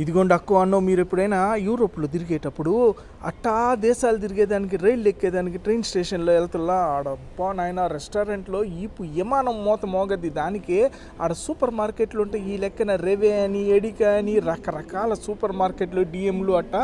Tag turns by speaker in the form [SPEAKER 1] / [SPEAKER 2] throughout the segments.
[SPEAKER 1] ఇదిగోండి అక్కు అన్నో మీరు ఎప్పుడైనా యూరోప్లో తిరిగేటప్పుడు అట్టా దేశాలు తిరిగేదానికి రైళ్ళు ఎక్కేదానికి ట్రైన్ స్టేషన్లో వెళ్తున్నా ఆడ నాయన రెస్టారెంట్లో ఈపు విమానం మోత మోగద్ది దానికి ఆడ సూపర్ మార్కెట్లు ఉంటే ఈ లెక్కన రెవే అని ఎడిక అని రకరకాల సూపర్ మార్కెట్లు డిఎంలు అట్ట.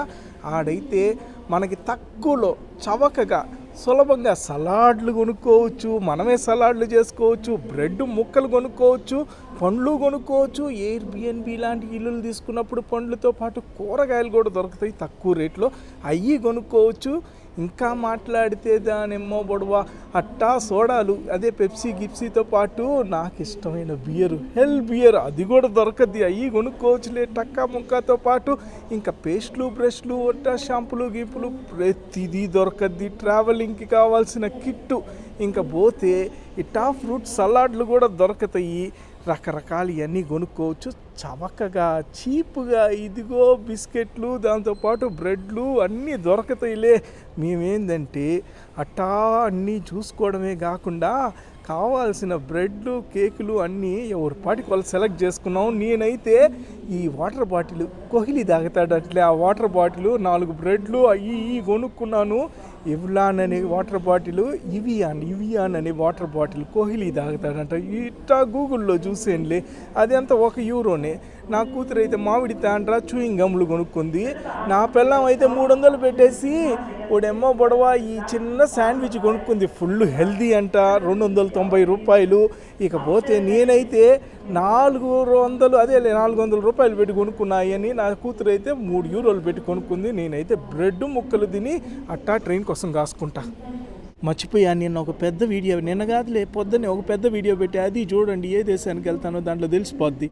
[SPEAKER 1] ఆడైతే మనకి తక్కువలో చవకగా సులభంగా సలాడ్లు కొనుక్కోవచ్చు మనమే సలాడ్లు చేసుకోవచ్చు బ్రెడ్ ముక్కలు కొనుక్కోవచ్చు పండ్లు కొనుక్కోవచ్చు. ఎయిర్బిఎన్బి లాంటి ఇల్లులు తీసుకున్నప్పుడు పండ్లతో పాటు కూరగాయలు కూడా దొరుకుతాయి తక్కువ రేట్లో. అవి కొనుక్కోవచ్చు. ఇంకా మాట్లాడితే దానిమ్మో బొడవ అట్టా సోడాలు అదే పెప్సీ గిప్సీతో పాటు నాకు ఇష్టమైన బియర్ హెల్ బియర్ అది కూడా దొరకద్ది. అవి కొనుక్కోవచ్చులే టక్కా ముక్కాతో పాటు. ఇంకా పేస్ట్లు బ్రష్లు ఒట్ట షాంపులు గీపులు ప్రతిదీ దొరకద్ది. ట్రావెలింగ్కి కావాల్సిన కిట్టు. ఇంకా పోతే ఇట్టా ఫ్రూట్ సలాడ్లు కూడా దొరకతాయి. రకరకాలు ఇవన్నీ కొనుక్కోవచ్చు. చవకగా చీప్గా ఇదిగో బిస్కెట్లు దాంతోపాటు బ్రెడ్లు అన్నీ దొరకతాయిలే. మేమేందంటే అట్టా అన్నీ చూసుకోవడమే కాకుండా కావాల్సిన బ్రెడ్లు కేకులు అన్నీ ఎవరి పాటికి వాళ్ళు సెలెక్ట్ చేసుకున్నాం. నేనైతే ఈ వాటర్ బాటిల్ కోహ్లీ తాగుతాడు అట్లే ఆ వాటర్ బాటిల్ నాలుగు బ్రెడ్లు అవి ఇవి కొనుక్కున్నాను. ఇవ్లాన్ అనే వాటర్ బాటిల్ ఇవియాన్ ఇవియాన్ అనే వాటర్ బాటిల్ కోహ్లీ తాగుతాడంట. ఇట్టా గూగుల్లో చూసేయండి. అది అంతా ఒక యూరోనే. నా కూతురు అయితే మామిడి తాండ్రా చూయింగ్ గమ్లు కొనుక్కుంది. నా పిల్లం అయితే మూడు వందలు పెట్టేసి ఓడెమ్మో బొడవ ఈ చిన్న శాండ్విచ్ కొనుక్కుంది. ఫుల్ హెల్దీ అంట రెండు వందల తొంభై రూపాయలు. ఇకపోతే నేనైతే నాలుగు వందలు అదే నాలుగు వందల రూపాయలు పెట్టి కొనుక్కున్నాయని నా కూతురు అయితే మూడు యూరోలు పెట్టి కొనుక్కుంది. నేనైతే బ్రెడ్ ముక్కలు తిని అట్టా ట్రైన్ కోసం కాసుకుంటా. మర్చిపోయాను నిన్న ఒక పెద్ద వీడియో నిన్న కాదులే పొద్దున్నే ఒక పెద్ద వీడియో పెట్టి అది చూడండి ఏ దేశానికి వెళ్తానో దాంట్లో తెలిసిపోద్ది.